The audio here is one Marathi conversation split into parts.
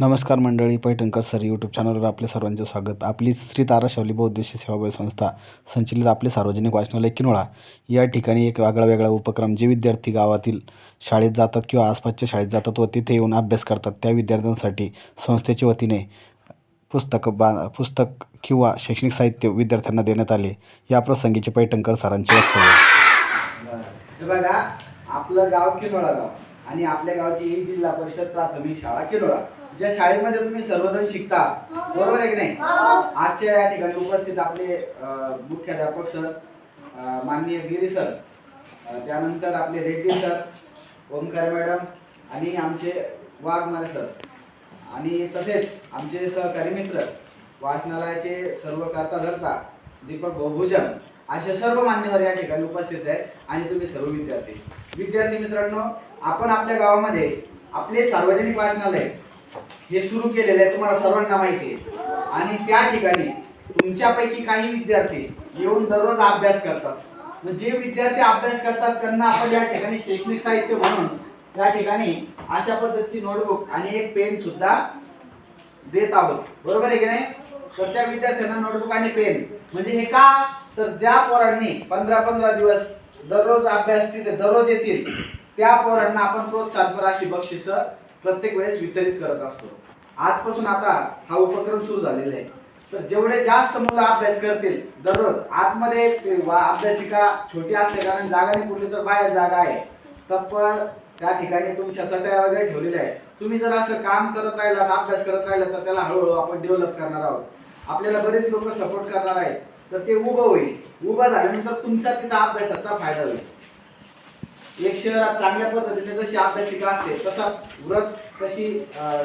नमस्कार मंडळी पैठणकर सर यूट्यूब चॅनलवर आपले सर्वांचे स्वागत. आपली श्री ताराशावली बौद्धिक सेवाभावी संस्था संचलित आपले सार्वजनिक वाचनालय किनोळा. या ठिकाणी एक वेगळा वेगळा उपक्रम जे विद्यार्थी गावातील शाळेत जातात किंवा आसपासच्या शाळेत जातात व तिथे येऊन अभ्यास करतात. त्या विद्यार्थ्यांसाठी संस्थेच्या वतीने पुस्तकं बा पुस्तक किंवा शैक्षणिक साहित्य विद्यार्थ्यांना देण्यात आले. या प्रसंगीचे पैठणकर सरांचे वक्तव्य. बघा आपलं गाव किनोळा गाव. आणि आपल्या गावची एक जिल्हा परिषद प्राथमिक शाळा किनोळा ज्या शाळेमध्ये तुम्ही सर्वजण शिकता. बरोबर आहे की नाही? आजच्या या ठिकाणी उपस्थित आपले मुख्याध्यापक सर माननीय गिरी सर त्यानंतर आपले रेड्डी सर ओमकार मॅडम आणि आमचे वाघमारे सर. आणि तसेच आमचे सहकारी मित्र वाचनालयाचे सर्व करता धरता दीपक बहुभुजन असे सर्व मान्यवर या ठिकाणी उपस्थित आहेत आणि तुम्ही सर्व विद्यार्थी. विद्यार्थी मित्रांनो आपण आपल्या गावामध्ये आपले सार्वजनिक वाचनालय हे सुरू केलेले आहे तुम्हाला सर्वांना माहिती आहे. आणि त्या ठिकाणी तुमच्यापैकी काही विद्यार्थी येऊन दररोज अभ्यास करतात. मग जे विद्यार्थी अभ्यास करतात त्यांना आपण या ठिकाणी शैक्षणिक साहित्य म्हणून या ठिकाणी अशा पद्धतीची नोटबुक आणि एक पेन सुद्धा देत आहोत. बरोबर आहे की नाही? तर त्या विद्यार्थ्यांना नोटबुक आणि पेन म्हणजे हे का? तर ज्या पोरांनी पंधरा पंधरा दिवस दररोज अभ्यास तिथे दररोज येतील त्या पोरांना आपण प्रोत्साहनपर अशी बक्षिस प्रत्येक वेळेस वितरित करत असतो. आजपासून आता हा उपक्रम सुरू झालेला आहे. तर जेवढे जास्त मुलं अभ्यास करतील दररोज आतमध्ये वा- अभ्यासिका छोटी असल्या कारण जागा नाही कुठली तर बाहेर जागा आहे. तप्पल त्या ठिकाणी तुमच्या चटया वगैरे ठेवलेल्या आहे तुम्ही जर असं काम करत राहिला अभ्यास करत राहिला तर त्याला हळूहळू आपण डेव्हलप करणार आहोत. आपल्याला बरेच लोक सपोर्ट करणार आहेत. तर ते उभं होईल. उभं झाल्यानंतर तुमचा तिथं अभ्यासाचा फायदा होईल. एक शहरात चांगल्या पद्धतीने जशी अभ्यासिका असते तसा व्रत तशी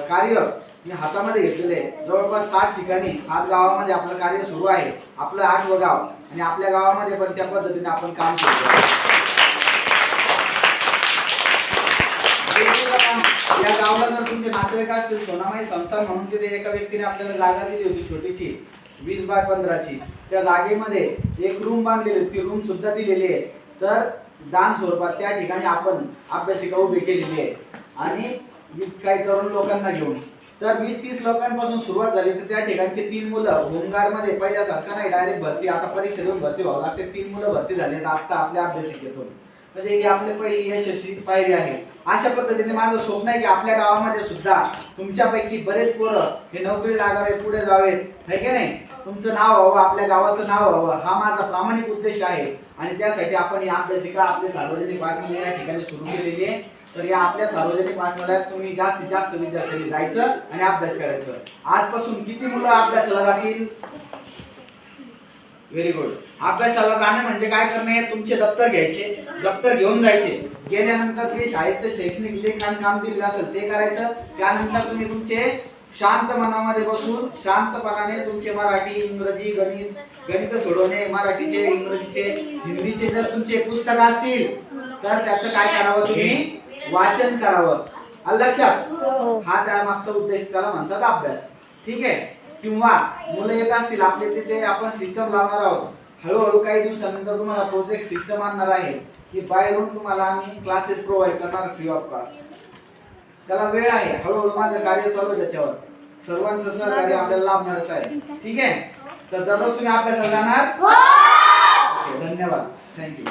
कार्य मी हातामध्ये घेतलेले आहे. जवळपास सात ठिकाणी सात गावामध्ये आपलं कार्य सुरू आहे. आपलं आठवं गाव आणि आपल्या गावामध्ये पण त्या पद्धतीने आपण काम करतो वेगवेगळं काम. या गावाला जर तुमचे संस्था सोनामाई संस्थान म्हणून तिथे एका व्यक्तीने आपल्याला जागा दिली होती छोटीशी वीस बाय पंधराची. त्या जागेमध्ये एक रूम बांधलेली होती रूम सुद्धा दिलेली आहे. तर दान स्वरूपात त्या ठिकाणी आपण अभ्यासिका उभी केलेली आहे. आणि काही तरुण लोकांना घेऊन. तर वीस तीस लोकांपासून सुरुवात झाली तर त्या ठिकाणचे तीन मुलं होमगार्डमध्ये पहिल्यासारखं नाही डायरेक्ट भरती आता परीक्षा देऊन भरती व्हावं लागते तीन मुलं भरती झाली आहेत आत्ता आपल्या अभ्यासिकेतून. म्हणजे ही आपली पहिली यशस्वी पायरी आहे. अशा पद्धतीने माझं स्वप्न आहे की आपल्या गावामध्ये सुद्धा तुमच्यापैकी बरेच पोरं हे नोकरी लागावे पुढे जावेत है की नाही? तुमचं नाव व्हावं आपल्या गावाचं नाव व्हावं हा माझा प्रामाणिक उद्देश आहे. आणि त्यासाठी आपण ही अभ्यासिका आपले सार्वजनिक वाचनालय या ठिकाणी सुरू केलेली आहे. तर या आपल्या सार्वजनिक वाचनालयात तुम्ही जास्तीत जास्त विद्यार्थ्यांनी जायचं आणि अभ्यास करायचं. आजपासून किती मुलं अभ्यासाला जातील व्हेरी गुड अभ्यासाला जाणं म्हणजे काय करणे? तुमचे दप्तर घ्यायचे दप्तर घेऊन जायचे. गेल्यानंतर जे शाळेचं शैक्षणिक लेखन काम दिलेलं असेल ते करायचं. त्यानंतर तुम्ही तुमचे शांत मनामध्ये बसून शांतपणाने तुमचे मराठी इंग्रजी गणित गणित सोडवणे मराठीचे इंग्रजीचे हिंदीचे जर तुमचे पुस्तक असतील तर त्याचं काय करावं तुम्ही? वाचन करावं. आलं लक्षात? हा त्या मागचा उद्देश त्याला म्हणतात अभ्यास. ठीक आहे? किंवा मुलं येत असतील आपले तिथे आपण सिस्टम लावणार आहोत. हळूहळू काही दिवसानंतर तुम्हाला प्रोजेक्ट सिस्टम आणणार आहे. की बाहेरून तुम्हाला आम्ही क्लासेस प्रोव्हाइड करणार फ्री ऑफ कॉस्ट त्याला वेळ आहे. हळूहळू माझं कार्य चालू आहे त्याच्यावर. सर्वांचं सहकार्य आपल्याला लाभणारच आहे. ठीक आहे? तर दररोज तुम्ही अभ्यासाला जाणार? ओके, धन्यवाद. थँक्यू